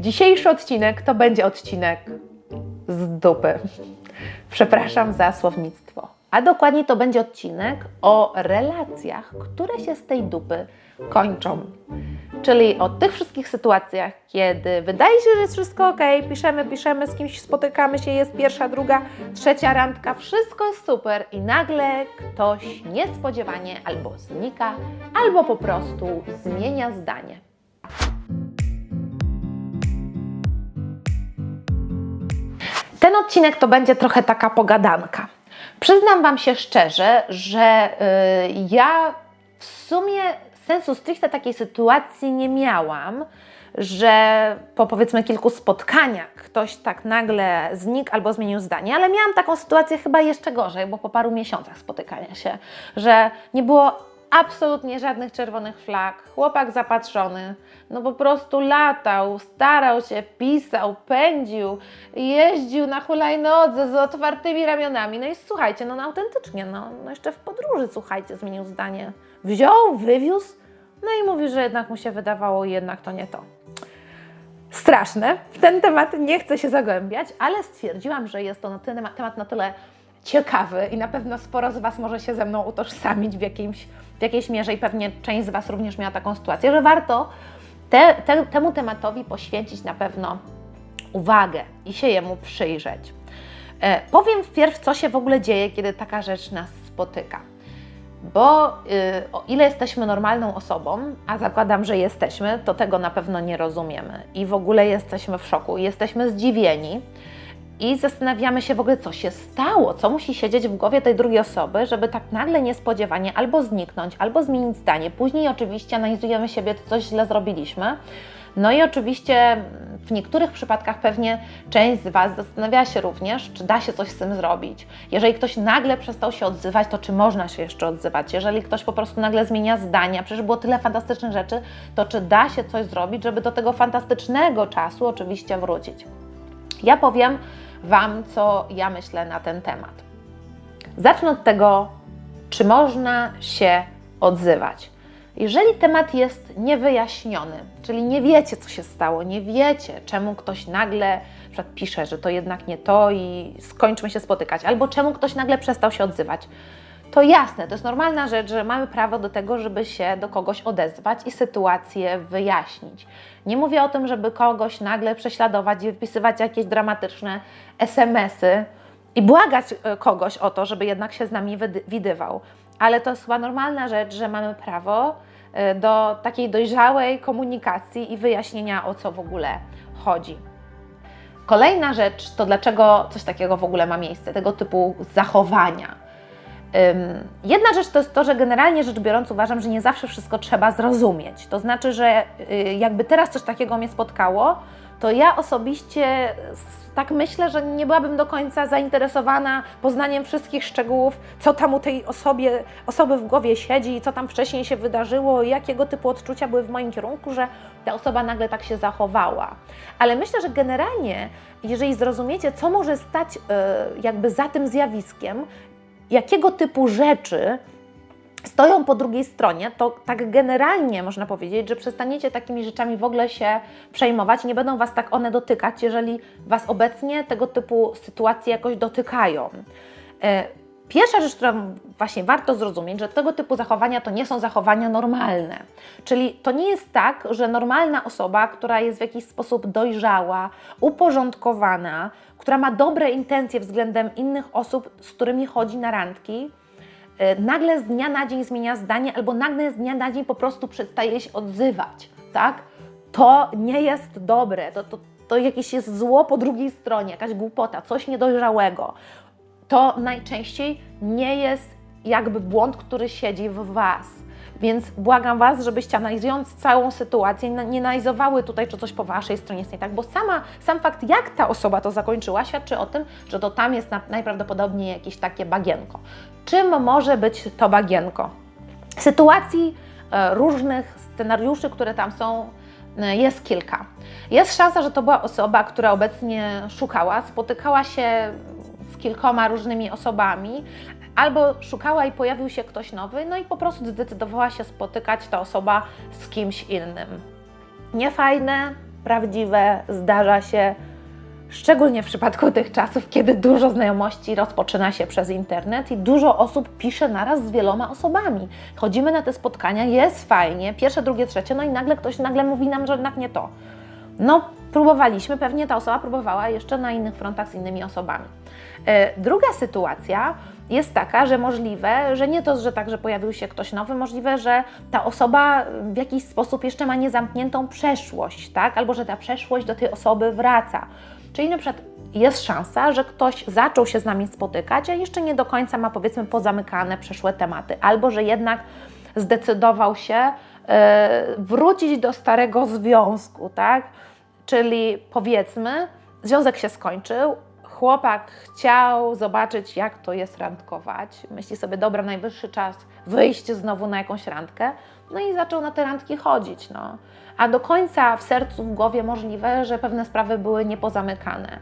Dzisiejszy odcinek to będzie odcinek z dupy. Przepraszam za słownictwo. A dokładnie to będzie odcinek o relacjach, które się z tej dupy kończą. Czyli o tych wszystkich sytuacjach, kiedy wydaje się, że jest wszystko ok, piszemy, piszemy, z kimś spotykamy się, jest pierwsza, druga, trzecia randka, wszystko jest super i nagle ktoś niespodziewanie albo znika, albo po prostu zmienia zdanie. Ten odcinek to będzie trochę taka pogadanka. Przyznam Wam się szczerze, że y, ja w sumie sensu stricte takiej sytuacji nie miałam, że po powiedzmy kilku spotkaniach ktoś tak nagle znikł albo zmienił zdanie, ale miałam taką sytuację chyba jeszcze gorzej, bo po paru miesiącach spotykania się, że nie było absolutnie żadnych czerwonych flag, chłopak zapatrzony, no po prostu latał, starał się, pisał, pędził, jeździł na hulajnodze z otwartymi ramionami. No i słuchajcie, no, no autentycznie, no, no jeszcze w podróży, słuchajcie, zmienił zdanie. Wziął, wywiózł, no i mówi, że jednak mu się wydawało, jednak to nie to. Straszne. W ten temat nie chcę się zagłębiać, ale stwierdziłam, że jest to temat na tyle ciekawy i na pewno sporo z Was może się ze mną utożsamić w, jakimś, w jakiejś mierze i pewnie część z Was również miała taką sytuację, że warto te, te, temu tematowi poświęcić na pewno uwagę i się jemu przyjrzeć. E, powiem wpierw, co się w ogóle dzieje, kiedy taka rzecz nas spotyka. Bo y, o ile jesteśmy normalną osobą, a zakładam, że jesteśmy, to tego na pewno nie rozumiemy i w ogóle jesteśmy w szoku, jesteśmy zdziwieni i zastanawiamy się w ogóle, co się stało, co musi siedzieć w głowie tej drugiej osoby, żeby tak nagle niespodziewanie albo zniknąć, albo zmienić zdanie. Później oczywiście analizujemy siebie, co coś źle zrobiliśmy. No i oczywiście w niektórych przypadkach pewnie część z Was zastanawia się również, czy da się coś z tym zrobić. Jeżeli ktoś nagle przestał się odzywać, to czy można się jeszcze odzywać? Jeżeli ktoś po prostu nagle zmienia zdania, przecież było tyle fantastycznych rzeczy, to czy da się coś zrobić, żeby do tego fantastycznego czasu oczywiście wrócić? Ja powiem Wam, co ja myślę na ten temat. Zacznę od tego, czy można się odzywać. Jeżeli temat jest niewyjaśniony, czyli nie wiecie, co się stało, nie wiecie, czemu ktoś nagle na przykład pisze, że to jednak nie to i skończmy się spotykać, albo czemu ktoś nagle przestał się odzywać, to jasne, to jest normalna rzecz, że mamy prawo do tego, żeby się do kogoś odezwać i sytuację wyjaśnić. Nie mówię o tym, żeby kogoś nagle prześladować i wypisywać jakieś dramatyczne SMS-y i błagać e, kogoś o to, żeby jednak się z nami widywał. Ale to jest chyba normalna rzecz, że mamy prawo e, do takiej dojrzałej komunikacji i wyjaśnienia, o co w ogóle chodzi. Kolejna rzecz to dlaczego coś takiego w ogóle ma miejsce, tego typu zachowania. Jedna rzecz to jest to, że generalnie rzecz biorąc uważam, że nie zawsze wszystko trzeba zrozumieć. To znaczy, że y, jakby teraz coś takiego mnie spotkało, to ja osobiście tak myślę, że nie byłabym do końca zainteresowana poznaniem wszystkich szczegółów, co tam u tej osobie, osoby w głowie siedzi co tam wcześniej się wydarzyło, jakiego typu odczucia były w moim kierunku, że ta osoba nagle tak się zachowała. Ale myślę, że generalnie, jeżeli zrozumiecie, co może stać y, jakby za tym zjawiskiem, jakiego typu rzeczy stoją po drugiej stronie, to tak generalnie można powiedzieć, że przestaniecie takimi rzeczami w ogóle się przejmować, nie będą Was tak one dotykać, jeżeli Was obecnie tego typu sytuacje jakoś dotykają. Pierwsza rzecz, którą właśnie warto zrozumieć, że tego typu zachowania to nie są zachowania normalne. Czyli to nie jest tak, że normalna osoba, która jest w jakiś sposób dojrzała, uporządkowana, która ma dobre intencje względem innych osób, z którymi chodzi na randki, y, nagle z dnia na dzień zmienia zdanie albo nagle z dnia na dzień po prostu przestaje się odzywać, tak? To nie jest dobre, to, to, to jakieś jest zło po drugiej stronie, jakaś głupota, coś niedojrzałego. To najczęściej nie jest jakby błąd, który siedzi w Was. Więc błagam Was, żebyście analizując całą sytuację, nie analizowały tutaj, czy coś po Waszej stronie jest nie tak, bo sama, sam fakt, jak ta osoba to zakończyła, świadczy o tym, że to tam jest na, najprawdopodobniej jakieś takie bagienko. Czym może być to bagienko? Sytuacji e, różnych scenariuszy, które tam są, e, jest kilka. Jest szansa, że to była osoba, która obecnie szukała, spotykała się kilkoma różnymi osobami, albo szukała i pojawił się ktoś nowy, no i po prostu zdecydowała się spotykać ta osoba z kimś innym. Niefajne, prawdziwe, zdarza się, szczególnie w przypadku tych czasów, kiedy dużo znajomości rozpoczyna się przez internet i dużo osób pisze naraz z wieloma osobami. Chodzimy na te spotkania, jest fajnie, pierwsze, drugie, trzecie, no i nagle ktoś nagle mówi nam, że jednak nie to. No, próbowaliśmy, pewnie ta osoba próbowała jeszcze na innych frontach z innymi osobami. E, Druga sytuacja jest taka, że możliwe, że nie to, że tak, że pojawił się ktoś nowy, możliwe, że ta osoba w jakiś sposób jeszcze ma niezamkniętą przeszłość, tak? Albo że ta przeszłość do tej osoby wraca. Czyli na przykład jest szansa, że ktoś zaczął się z nami spotykać, a jeszcze nie do końca ma powiedzmy pozamykane przeszłe tematy, albo że jednak zdecydował się e, wrócić do starego związku, tak? Czyli powiedzmy, związek się skończył, chłopak chciał zobaczyć, jak to jest randkować. Myśli sobie, dobra, najwyższy czas wyjść znowu na jakąś randkę. No i zaczął na te randki chodzić. No. A do końca w sercu, w głowie możliwe, że pewne sprawy były niepozamykane.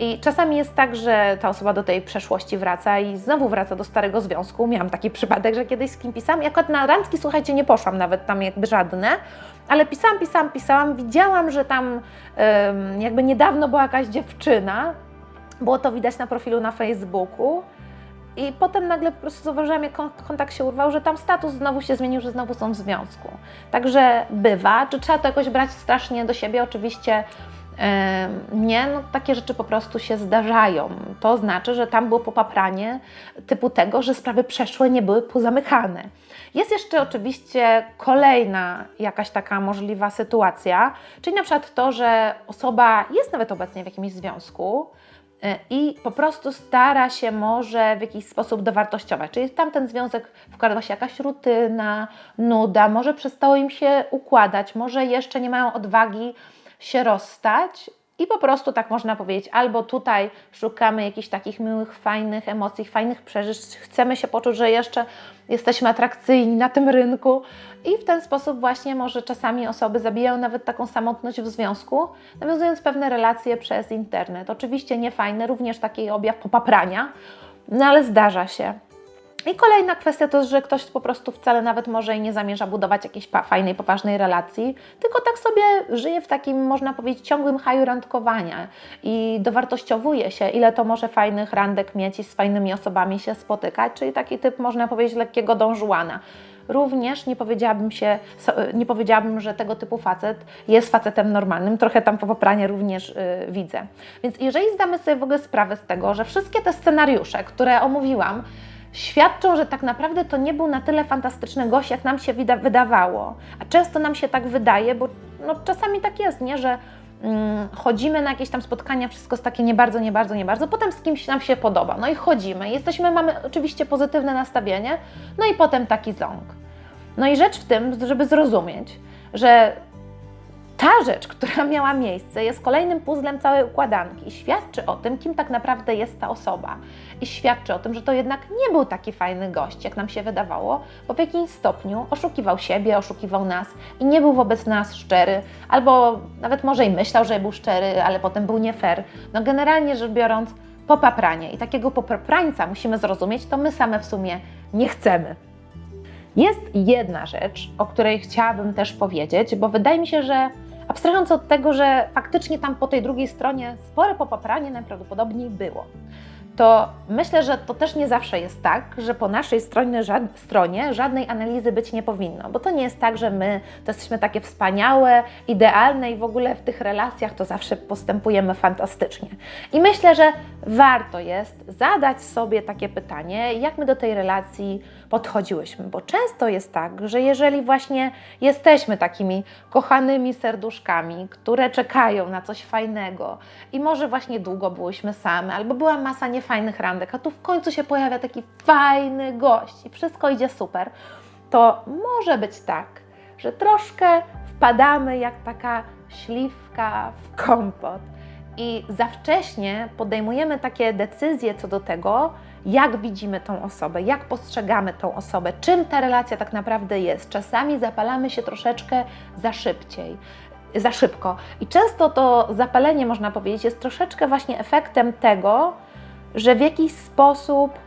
I czasami jest tak, że ta osoba do tej przeszłości wraca i znowu wraca do starego związku. Miałam taki przypadek, że kiedyś z kim pisałam. Akurat na randki, słuchajcie, nie poszłam nawet tam jakby żadne, ale pisałam, pisałam, pisałam. Widziałam, że tam jakby niedawno była jakaś dziewczyna. Było to widać na profilu na Facebooku. I potem nagle po prostu zauważyłam, jak kon- kontakt się urwał, że tam status znowu się zmienił, że znowu są w związku. Także bywa. Czy trzeba to jakoś brać strasznie do siebie? Oczywiście nie. No, takie rzeczy po prostu się zdarzają. To znaczy, że tam było popapranie typu tego, że sprawy przeszłe nie były pozamykane. Jest jeszcze oczywiście kolejna jakaś taka możliwa sytuacja, czyli na przykład to, że osoba jest nawet obecnie w jakimś związku, i po prostu stara się może w jakiś sposób dowartościować. Czyli tam ten związek wkradła się jakaś rutyna, nuda, może przestało im się układać, może jeszcze nie mają odwagi się rozstać i po prostu tak można powiedzieć, albo tutaj szukamy jakichś takich miłych, fajnych emocji, fajnych przeżyć, chcemy się poczuć, że jeszcze jesteśmy atrakcyjni na tym rynku i w ten sposób właśnie może czasami osoby zabijają nawet taką samotność w związku, nawiązując pewne relacje przez internet. Oczywiście nie fajne, również taki objaw popaprania, no ale zdarza się. I kolejna kwestia to że ktoś po prostu wcale nawet może i nie zamierza budować jakiejś fajnej, poważnej relacji, tylko tak sobie żyje w takim, można powiedzieć, ciągłym haju randkowania i dowartościowuje się, ile to może fajnych randek mieć i z fajnymi osobami się spotykać, czyli taki typ, można powiedzieć, lekkiego dążuana. Również nie powiedziałabym się, nie powiedziałabym, że tego typu facet jest facetem normalnym, trochę tam popaprania również y, widzę. Więc jeżeli zdamy sobie w ogóle sprawę z tego, że wszystkie te scenariusze, które omówiłam, świadczą, że tak naprawdę to nie był na tyle fantastyczny gość, jak nam się wyda- wydawało. A często nam się tak wydaje, bo no, czasami tak jest, nie? że mm, chodzimy na jakieś tam spotkania, wszystko jest takie nie bardzo, nie bardzo, nie bardzo, potem z kimś nam się podoba, no i chodzimy, jesteśmy, mamy oczywiście pozytywne nastawienie, no i potem taki ząg. No i rzecz w tym, żeby zrozumieć, że ta rzecz, która miała miejsce, jest kolejnym puzzlem całej układanki i świadczy o tym, kim tak naprawdę jest ta osoba. I świadczy o tym, że to jednak nie był taki fajny gość, jak nam się wydawało, bo w jakimś stopniu oszukiwał siebie, oszukiwał nas i nie był wobec nas szczery, albo nawet może i myślał, że był szczery, ale potem był nie fair. No generalnie rzecz biorąc, popapranie. I takiego popaprańca musimy zrozumieć, to my same w sumie nie chcemy. Jest jedna rzecz, o której chciałabym też powiedzieć, bo wydaje mi się, że abstrahując od tego, że faktycznie tam po tej drugiej stronie spore popapranie najprawdopodobniej było, to myślę, że to też nie zawsze jest tak, że po naszej stronie, stronie żadnej analizy być nie powinno, bo to nie jest tak, że my to jesteśmy takie wspaniałe, idealne i w ogóle w tych relacjach to zawsze postępujemy fantastycznie. I myślę, że warto jest zadać sobie takie pytanie, jak my do tej relacji podchodziłyśmy, bo często jest tak, że jeżeli właśnie jesteśmy takimi kochanymi serduszkami, które czekają na coś fajnego i może właśnie długo byłyśmy same, albo była masa niefajnych randek, a tu w końcu się pojawia taki fajny gość i wszystko idzie super, to może być tak, że troszkę wpadamy jak taka śliwka w kompot. I za wcześnie podejmujemy takie decyzje co do tego, jak widzimy tą osobę, jak postrzegamy tą osobę, czym ta relacja tak naprawdę jest. Czasami zapalamy się troszeczkę za szybciej. Za szybko. I często to zapalenie, można powiedzieć, jest troszeczkę właśnie efektem tego, że w jakiś sposób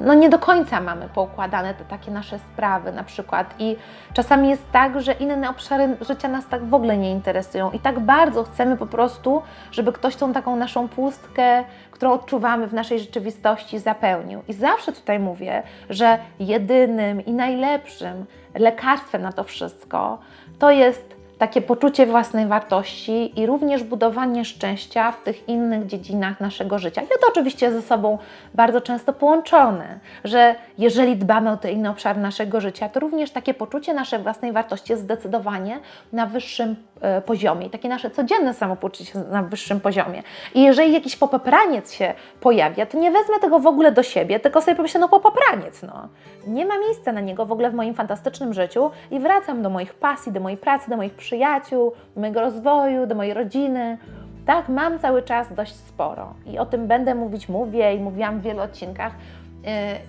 no nie do końca mamy poukładane te takie nasze sprawy na przykład i czasami jest tak, że inne obszary życia nas tak w ogóle nie interesują i tak bardzo chcemy po prostu, żeby ktoś tą taką naszą pustkę, którą odczuwamy w naszej rzeczywistości zapełnił. I zawsze tutaj mówię, że jedynym i najlepszym lekarstwem na to wszystko to jest takie poczucie własnej wartości i również budowanie szczęścia w tych innych dziedzinach naszego życia. I to oczywiście ze sobą bardzo często połączone, że jeżeli dbamy o te inne obszary naszego życia, to również takie poczucie naszej własnej wartości jest zdecydowanie na wyższym e, poziomie i takie nasze codzienne samopoczucie na wyższym poziomie. I jeżeli jakiś popapraniec się pojawia, to nie wezmę tego w ogóle do siebie, tylko sobie pomyślę, no popapraniec, no. Nie ma miejsca na niego w ogóle w moim fantastycznym życiu i wracam do moich pasji, do mojej pracy, do moich przyjaciół, do mojego rozwoju, do mojej rodziny. Tak, mam cały czas dość sporo i o tym będę mówić, mówię i mówiłam w wielu odcinkach.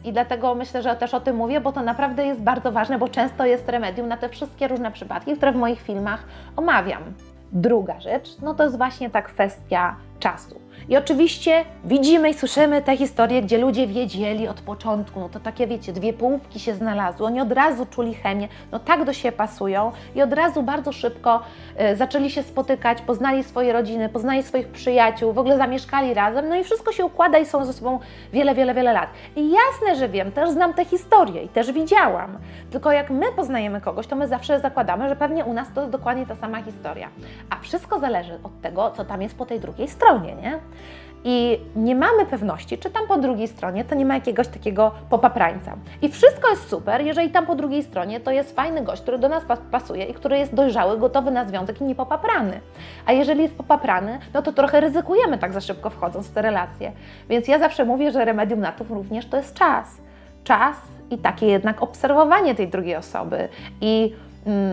I dlatego myślę, że też o tym mówię, bo to naprawdę jest bardzo ważne, bo często jest remedium na te wszystkie różne przypadki, które w moich filmach omawiam. Druga rzecz, no to jest właśnie ta kwestia czasu. I oczywiście widzimy i słyszymy te historie, gdzie ludzie wiedzieli od początku, no to takie wiecie, dwie połówki się znalazły, oni od razu czuli chemię, no tak do siebie pasują i od razu bardzo szybko e, zaczęli się spotykać, poznali swoje rodziny, poznali swoich przyjaciół, w ogóle zamieszkali razem, no i wszystko się układa i są ze sobą wiele, wiele, wiele lat. I jasne, że wiem, też znam te historie i też widziałam, tylko jak my poznajemy kogoś, to my zawsze zakładamy, że pewnie u nas to dokładnie ta sama historia, a wszystko zależy od tego, co tam jest po tej drugiej stronie, nie? I nie mamy pewności, czy tam po drugiej stronie to nie ma jakiegoś takiego popaprańca. I wszystko jest super, jeżeli tam po drugiej stronie to jest fajny gość, który do nas pas- pasuje i który jest dojrzały, gotowy na związek i nie popaprany. A jeżeli jest popaprany, no to trochę ryzykujemy tak za szybko wchodząc w te relacje. Więc ja zawsze mówię, że remedium na to również to jest czas. Czas i takie jednak obserwowanie tej drugiej osoby i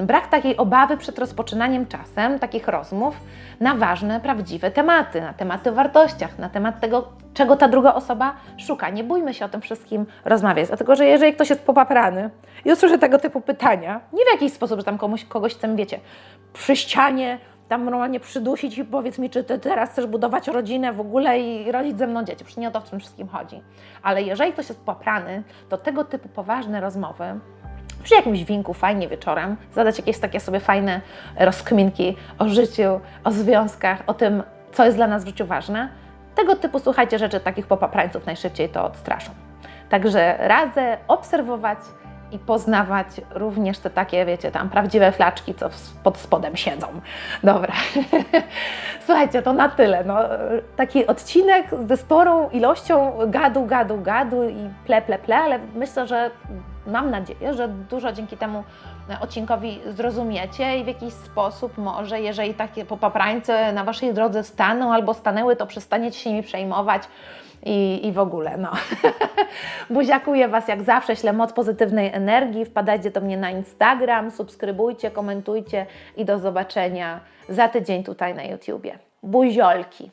brak takiej obawy przed rozpoczynaniem czasem takich rozmów na ważne, prawdziwe tematy, na tematy o wartościach, na temat tego, czego ta druga osoba szuka. Nie bójmy się o tym wszystkim rozmawiać, dlatego że jeżeli ktoś jest popaprany i usłyszy tego typu pytania, nie w jakiś sposób, że tam komuś, kogoś chcemy, wiecie, przy ścianie tam normalnie przydusić i powiedz mi, czy ty teraz chcesz budować rodzinę w ogóle i rodzić ze mną dzieci. Przecież nie o to w tym wszystkim chodzi. Ale jeżeli ktoś jest popaprany, to tego typu poważne rozmowy przy jakimś winku, fajnie wieczorem, zadać jakieś takie sobie fajne rozkminki o życiu, o związkach, o tym, co jest dla nas w życiu ważne. Tego typu, słuchajcie, rzeczy takich popaprańców najszybciej to odstraszą. Także radzę obserwować i poznawać również te takie, wiecie, tam prawdziwe flaczki, co pod spodem siedzą. Dobra. Słuchajcie, to na tyle. No, taki odcinek ze sporą ilością gadu, gadu, gadu i ple, ple, ple, ale myślę, że mam nadzieję, że dużo dzięki temu odcinkowi zrozumiecie i w jakiś sposób może, jeżeli takie popaprańce na Waszej drodze staną albo stanęły, to przestaniecie się nimi przejmować i, i w ogóle, no. Buziakuję Was jak zawsze, ślę moc pozytywnej energii, wpadajcie do mnie na Instagram, subskrybujcie, komentujcie i do zobaczenia za tydzień tutaj na YouTubie. Buziolki!